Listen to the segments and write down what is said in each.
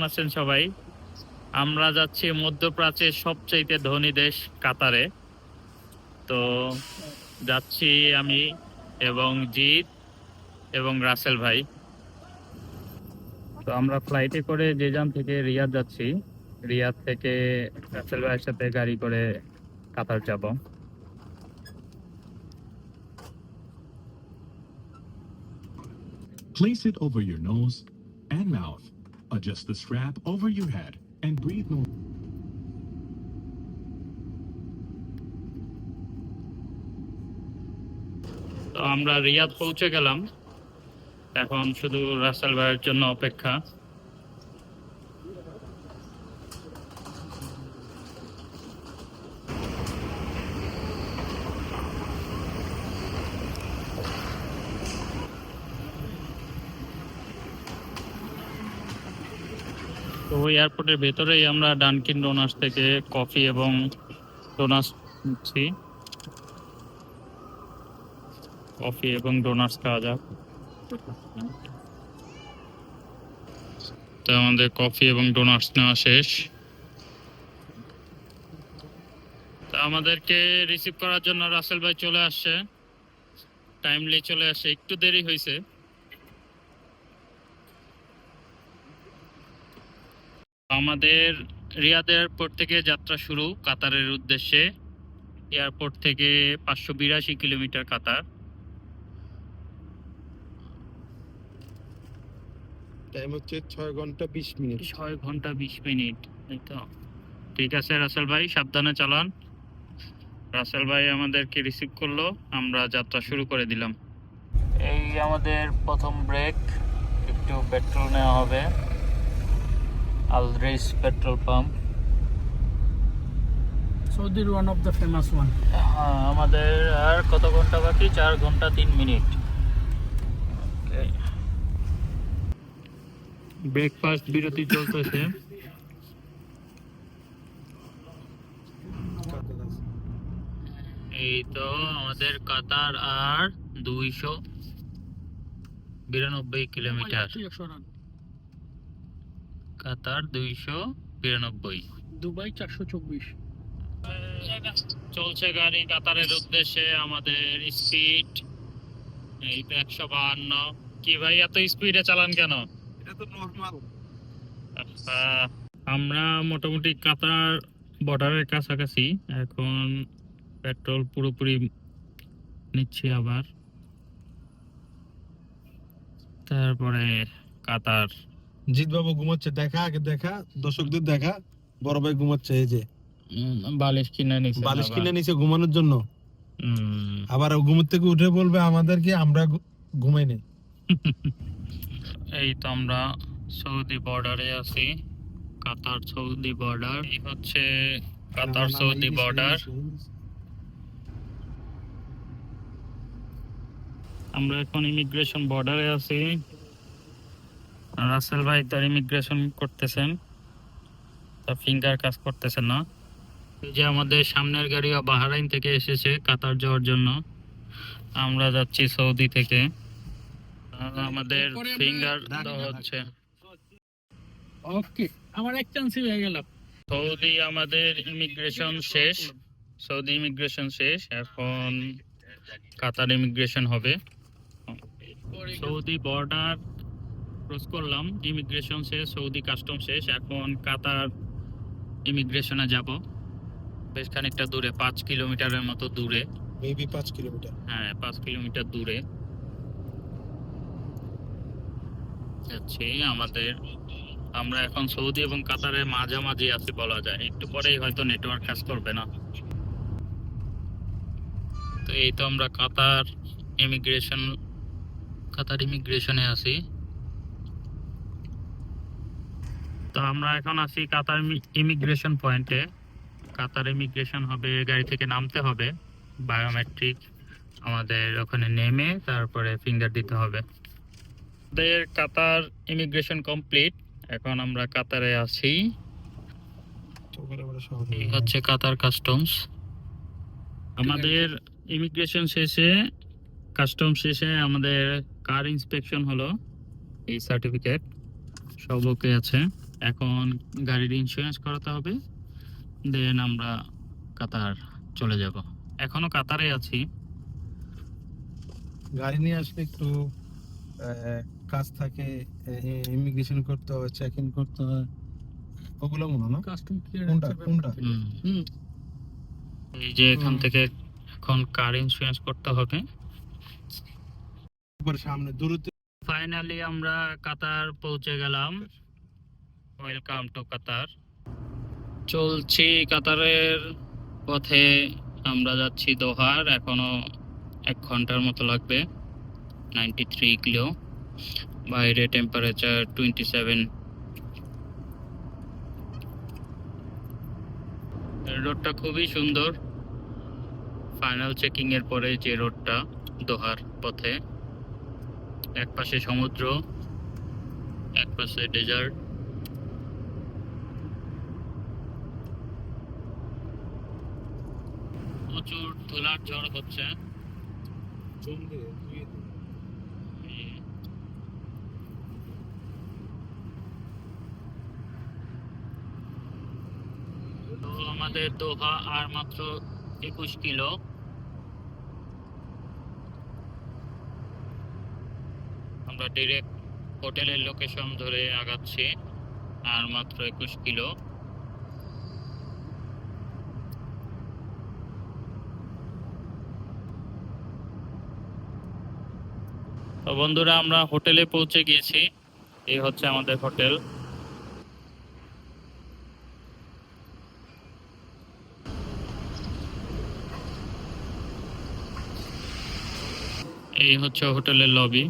কেমন আছেন সবাই? আমরা যাচ্ছি মধ্যপ্রাচ্যের সবচাইতে ধনী দেশ কাতারে। তো যাচ্ছি আমি এবং জিৎ এবং রাসেল ভাই। তো আমরা ফ্লাইটে করে জেজান থেকে রিয়াদ যাচ্ছি, রিয়াদ থেকে রাসেল ভাইয়ের সাথে গাড়ি করে কাতার যাব। Place it over your nose and mouth. Adjust the strap over your head and breathe normally. তো আমরা রিয়াদ পৌঁছে গেলাম এখন শুধু রাসেল ভাইয়ের জন্য অপেক্ষা ওই এয়ারপোর্টের ভেতরেই আমরা ডানকিন ডোনাস থেকে কফি এবং ডোনাস নিচ্ছি। কফি এবং ডোনাস খাওয়া যাক। তো আমাদের কফি এবং ডোনাটস নেওয়া শেষ। তো আমাদেরকে রিসিভ করার জন্য রাসেল ভাই চলে আসছে। টাইমলি চলে আসছে। একটু দেরি হয়েছে আমাদের রিয়াদ এয়ারপোর্ট থেকে যাত্রা শুরু কাতারের উদ্দেশ্যে। এয়ারপোর্ট থেকে পাঁচশো বিরাশি কিলোমিটার কাতার। টাইম হচ্ছে ছয় ঘণ্টা বিশ মিনিট। ছয় ঘণ্টা বিশ মিনিট তো। ঠিক আছে রাসেল ভাই সাবধানে চালান। রাসেল ভাই আমাদেরকে রিসিভ করল আমরা যাত্রা শুরু করে দিলাম। এই আমাদের প্রথম ব্রেক একটু পেট্রোল নেওয়া হবে। আলদ্রিস petrol pump one of the famous one. হ্যাঁ আমাদের আর কত ঘণ্টা বাকি? চার ঘণ্টা তিন মিনিট। ব্রেকফাস্ট বিরতি চলতেছে। এই তো আমাদের কাতার আর দুইশো বিরানব্বই কিলোমিটার। কাতার দুইশো বিরানব্বই। দুবাই চারশো চব্বিশ। চলছে গাড়ি কাতারের উদ্দেশ্যে আমাদের স্পিড এই তো একশো বাহান্ন। কি ভাই এত স্পিডে চালান কেন? এটা তো নর্মাল আমরা মোটামুটি কাতার বর্ডারের কাছাকাছি। এখন পেট্রোল পুরোপুরি নিচ্ছি আবার। তারপরে কাতার। জিৎ বাবু ঘুমাচ্ছে দেখা আগে দেখা দর্শকদের দেখা বড় ভাই ঘুমাচ্ছে এই যে। বালিশ কিনে নিছি বালিশ কিনে নিছে ঘুমানোর জন্য। আবার ঘুমোর থেকে উঠে বলবে আমাদেরকে আমরা ঘুমাই নেই? এই তো আমরা সৌদি বর্ডারে আছি কাতার সৌদি বর্ডার। এই হচ্ছে কাতার সৌদি বর্ডার। আমরা এখন ইমিগ্রেশন বর্ডারে আছি। রাসেল ভাই তার ইমিগ্রেশন করতেছেন। তার ফিঙ্গার কাজ করতেছেন না। যে আমাদের সামনের গাড়ি বাহারাইন থেকে এসেছে কাতার যাওয়ার জন্য। আমরা যাচ্ছি সৌদি থেকে। আমাদের ফিঙ্গার দেওয়া হচ্ছে। ওকে আমার এক চান্সই হয়ে গেল। সৌদি আমাদের ইমিগ্রেশন শেষ। সৌদি ইমিগ্রেশন শেষ। এখন কাতার ইমিগ্রেশন হবে। সৌদি বর্ডার ক্রস করলাম। ইমিগ্রেশন শেষ সৌদি কাস্টম শেষ। এখন কাতার ইমিগ্রেশনে যাব। বেশ খানিকটা দূরে পাঁচ কিলোমিটারের মতো দূরে। মেবি পাঁচ কিলোমিটার। হ্যাঁ পাঁচ কিলোমিটার দূরে। যাচ্ছি আমাদের। আমরা এখন সৌদি এবং কাতারের মাঝামাঝি আছি বলা যায়। একটু পরেই হয়তো নেটওয়ার্ক কাজ করবে না। তো এই তো আমরা কাতার ইমিগ্রেশন কাতার ইমিগ্রেশনে আছি। তো আমরা এখন আছি কাতার ইমিগ্রেশন পয়েন্টে কাতার ইমিগ্রেশন হবে গাড়ি থেকে নামতে হবে। বায়োমেট্রিক আমাদের ওখানে নেমে তারপরে ফিঙ্গার দিতে হবে। আমাদের কাতার ইমিগ্রেশন কমপ্লিট এখন আমরা কাতারে আছি। হচ্ছে কাতার কাস্টমস আমাদের ইমিগ্রেশন শেষে কাস্টমস শেষে আমাদের কার ইন্সপেকশন হলো। এই সার্টিফিকেট সব ওকে আছে। এখন গাড়ির ইন্স্যুরেন্স করাতে হবে দেন আমরা কাতার চলে যাব। এখনও কাতারে আছি। গাড়ি নিয়ে আসলে একটু আহ, কাজ থাকে ইমিগ্রেশন করতে হয় চেক ইন করতে হয় ওগুলো মনে না? কাস্টম কোনটা কোনটা হুম। হুম। এই যে এখান থেকে এখন কার ইন্স্যুরেন্স করতে হবে। সামনে দূরত্ব ফাইনালি আমরা কাতার পৌঁছে গেলাম। ওয়েলকাম টু কাতার চলছি কাতারের পথে। আমরা যাচ্ছি দোহার, এখনও এক ঘণ্টার মতো লাগবে। Ninety three kilo. বাইরে টেম্পারেচার টোয়েন্টি সেভেন রোডটা খুবই সুন্দর। ফাইনাল চেকিং এর পরে যে রোডটা দোহার পথে। এক পাশে সমুদ্র এক পাশে ডেজার্ট ধুলার ঝড় হচ্ছে। আমাদের দোহা আর মাত্র একুশ কিলো। আমরা ডিরেক্ট হোটেলের লোকেশন ধরে আগাচ্ছি আর মাত্র একুশ কিলো। তো বন্ধুরা আমরা হোটেলে পৌঁছে গিয়েছি। এই হচ্ছে আমাদের হোটেল। এই হচ্ছে হোটেলের লবি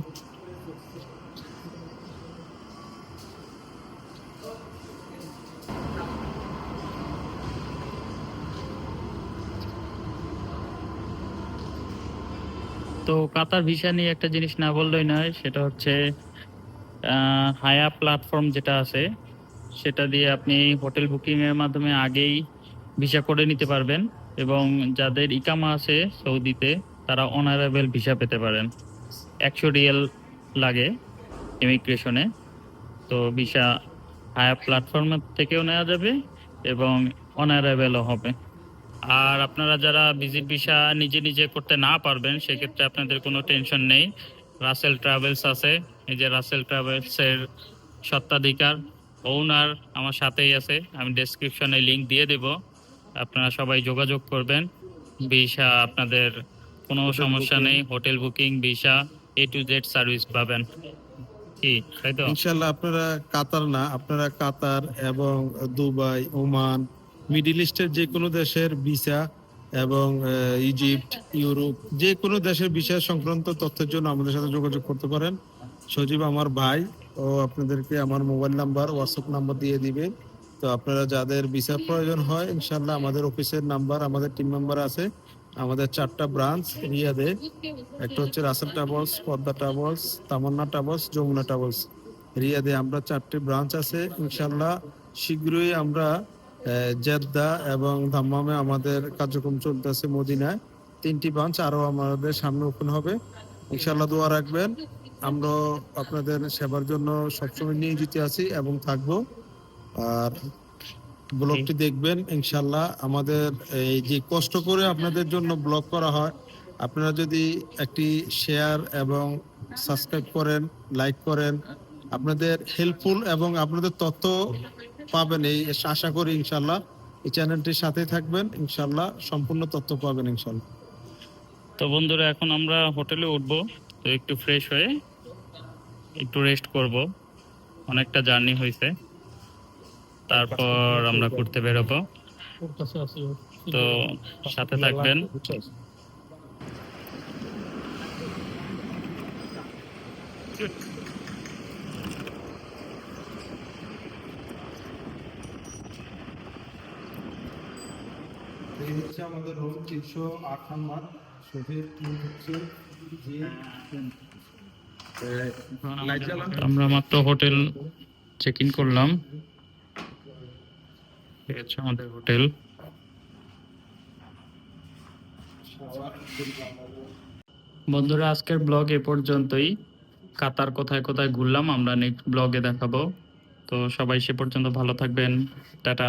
তো কাতার ভিসা নিয়ে একটা জিনিস না বললেই নয়, সেটা হচ্ছে হায়া প্ল্যাটফর্ম যেটা আছে, সেটা দিয়ে আপনি হোটেল বুকিংয়ের মাধ্যমে আগেই ভিসা করে নিতে পারবেন এবং যাদের ইকামা আছে সৌদিতে, তারা অনারেবল ভিসা পেতে পারেন। একশো রিয়েল লাগে ইমিগ্রেশনে, তো ভিসা হায়া প্ল্যাটফর্মের থেকেও নেওয়া যাবে এবং অনারেবলও হবে। আর আপনারা যারা ভিজিট ভিসা নিজে নিজে করতে না পারবেন সেক্ষেত্রে আপনাদের কোনো টেনশন নেই। রাসেল ট্রাভেলস আছে এই যে রাসেল ট্রাভেলসের সত্ত্বাধিকার ওনার আমার সাথেই আছে। আমি ডেসক্রিপশনে লিঙ্ক দিয়ে দেব আপনারা সবাই যোগাযোগ করবেন। ভিসা আপনাদের কোনো সমস্যা নেই hotel booking visa A to Z service পাবেন। কি তাই তো? ইনশাল্লাহ আপনারা কাতার না আপনারা কাতার এবং দুবাই ওমান মিডিল ইস্টের যে কোনো দেশের ভিসা এবং ইজিপ্ট ইউরোপ যে কোনো দেশের বিষয় সংক্রান্ত তথ্যের জন্য আমাদের সাথে যোগাযোগ করতে পারেন। সজীব আমার ভাই, ও আপনাদেরকে আমার মোবাইল নাম্বার হোয়াটসঅ্যাপ নাম্বার দিয়ে দিবে। তো আপনারা যাদের ভিসা প্রয়োজন হয় ইনশাল্লাহ আমাদের অফিসের নাম্বার, আমাদের টিম মেম্বার আছে, আমাদের চারটা ব্রাঞ্চ রিয়াদে একটা হচ্ছে Russell travels Padma travels Tamanna travels Jamuna travels রিয়াদে আমরা চারটি ব্রাঞ্চ আছে। ইনশাল্লাহ শীঘ্রই আমরা জেদ্দা এবং দাম্মামে আমাদের কার্যক্রম চলতেছে মদিনায়। তিনটি ব্রাঞ্চ আরও আমাদের সামনে ওপেন হবে। ইনশাল্লাহ দোয়া রাখবেন। আমরা আপনাদের সেবার জন্য সবসময় নিয়োজিত আছি এবং থাকব। আর ব্লগটি দেখবেন ইনশাল্লাহ আমাদের এই যে কষ্ট করে আপনাদের জন্য ব্লগ করা হয়, আপনারা যদি একটি শেয়ার এবং সাবস্ক্রাইব করেন লাইক করেন, আপনাদের হেল্পফুল এবং আপনাদের তথ্য পাবেন এই আশা করি ইনশাল্লাহ এই চ্যানেলটির সাথে থাকবেন। ইনশাল্লাহ সম্পূর্ণ তথ্য পাবেন ইনশাল্লাহ। তো বন্ধুরা এখন আমরা হোটেলে উঠবো। তো একটু ফ্রেশ হয়ে একটু রেস্ট করব। অনেকটা জার্নি হয়েছে তারপর আমরা ঘুরতে বেরোবো। তো সাথে থাকবেন। এই হচ্ছে আমাদের রুম তিনশো আট নম্বর শহীদ হচ্ছে যে আমরা মাত্র হোটেল চেক ইন করলাম আমাদের হোটেল। বন্ধুরা, আজকের ব্লগ এ পর্যন্তই। কাতার কোথায় কোথায় ঘুরলাম আমরা নেক্সট ব্লগে দেখাবো। তো সবাই সে পর্যন্ত ভালো থাকবেন। টাটা।